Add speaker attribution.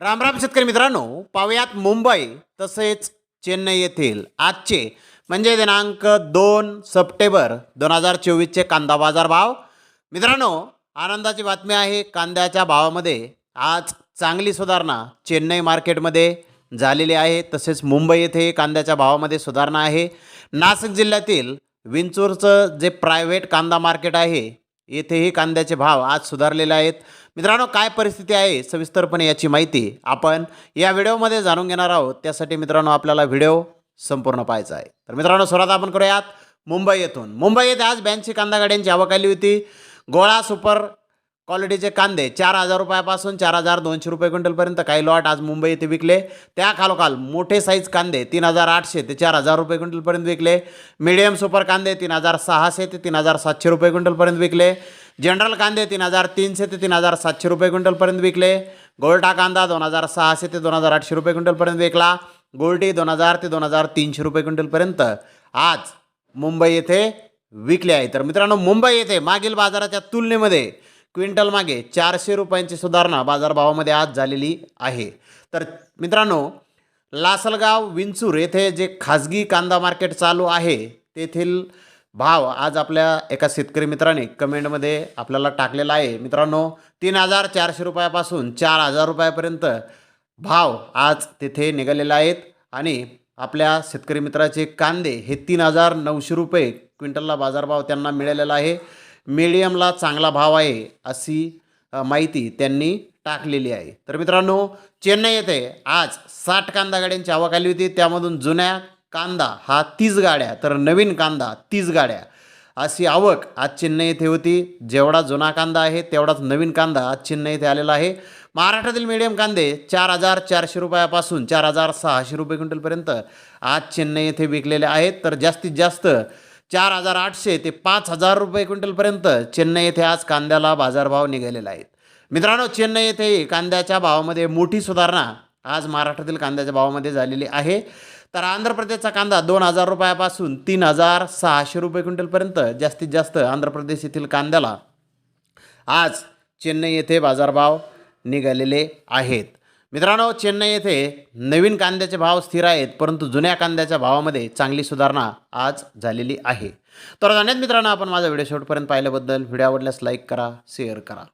Speaker 1: रामराम शेतकरी मित्रांनो पाहुयात मुंबई तसेच चेन्नई येथील आजचे म्हणजे दिनांक दोन सप्टेंबर दोन हजार चोवीसचे कांदा बाजार भाव. मित्रांनो आनंदाची बातमी आहे कांद्याच्या भावामध्ये आज चांगली सुधारणा चेन्नई मार्केटमध्ये झालेली आहे तसेच मुंबई येथे कांद्याच्या भावामध्ये सुधारणा आहे. नाशिक जिल्ह्यातील विंचूरचं जे प्रायव्हेट कांदा मार्केट आहे येथेही कांद्याचे भाव आज सुधारलेले आहेत. मित्रांनो काय परिस्थिती आहे सविस्तरपणे याची माहिती आपण या व्हिडिओमध्ये जाणून घेणार आहोत. त्यासाठी मित्रांनो आपल्याला व्हिडिओ संपूर्ण पाहायचा आहे. तर मित्रांनो सुरुवात आपण करूयात. मुंबई येथून. मुंबई येथे आज ब्याऐंशी कांदा गाड्यांची आवक आली होती. गोळा सुपर क्वालिटीचे कांदे चार हजार रुपयापासून चार हजार दोनशे रुपये क्विंटलपर्यंत काही लॉट आज मुंबई येथे विकले. त्या खालोखाल मोठे साईज कांदे तीन हजार आठशे ते चार हजार रुपये क्विंटलपर्यंत विकले. मिडियम सुपर कांदे तीन हजार सहाशे ते तीन हजार सातशे रुपये क्विंटलपर्यंत विकले. जनरल कांदे तीन हजार तीनशे ते तीन हजार सातशे रुपये क्विंटलपर्यंत विकले. गोल्टा कांदा दोन हजार सहाशे ते दोन हजार आठशे रुपये क्विंटलपर्यंत विकला. गोल्टी दोन हजार ते दोन हजार तीनशे रुपये क्विंटलपर्यंत आज मुंबई येथे विकले आहे. तर मित्रांनो मुंबई येथे मागील बाजाराच्या तुलनेमध्ये क्विंटल मागे चारशे रुपयांची सुधारणा बाजारभावामध्ये आज झालेली आहे. तर मित्रांनो लासलगाव विंचूर येथे जे खाजगी कांदा मार्केट चालू आहे तेथील भाव आज आपल्या एका शेतकरी मित्राने कमेंटमध्ये आपल्याला टाकलेला आहे. मित्रांनो तीन हजार चारशे रुपयापासून चार हजार रुपयापर्यंत भाव आज तेथे निघालेले आहेत आणि आपल्या शेतकरी मित्राचे कांदे हे तीन हजार नऊशे रुपये क्विंटलला बाजारभाव त्यांना मिळालेला आहे. मीडियमला चांगला भाव आहे अशी माहिती त्यांनी टाकलेली आहे. तर मित्रांनो चेन्नई येथे आज साठ कांदा गाड्यांची आवक आली होती. त्यामधून जुन्या कांदा हा तीस गाड्या तर नवीन कांदा तीस गाड्या अशी आवक आज चेन्नई येथे होती. जेवढा जुना कांदा आहे तेवढाच नवीन कांदा आज चेन्नई येथे आलेला आहे. महाराष्ट्रातील मीडियम कांदे चार हजार चारशे रुपयापासून चार हजार सहाशे रुपये क्विंटलपर्यंत आज चेन्नई येथे विकलेले आहेत. तर जास्तीत जास्त चार हजार आठशे ते पाच हजार रुपये क्विंटलपर्यंत चेन्नई येथे आज कांद्याला बाजारभाव निघालेला आहेत. मित्रांनो चेन्नई येथे कांद्याच्या भावामध्ये मोठी सुधारणा आज महाराष्ट्रातील कांद्याच्या भावामध्ये झालेली आहे. तर आंध्र प्रदेशचा कांदा दोन हजार रुपयापासून तीन हजार सहाशे रुपये क्विंटलपर्यंत जास्तीत जास्त आंध्र प्रदेश येथील कांद्याला आज चेन्नई येथे बाजारभाव निघालेले आहेत. मित्रांनो चेन्नई येथे नवीन कांद्याचे भाव स्थिर आहेत परंतु जुन्या कांद्याच्या भावामध्ये चांगली सुधारणा आज झालेली आहे. तर धन्यवाद मित्रांनो आपण माझा व्हिडिओ शेवटपर्यंत पाहिल्याबद्दल व्हिडिओ आवडल्यास लाईक करा शेअर करा.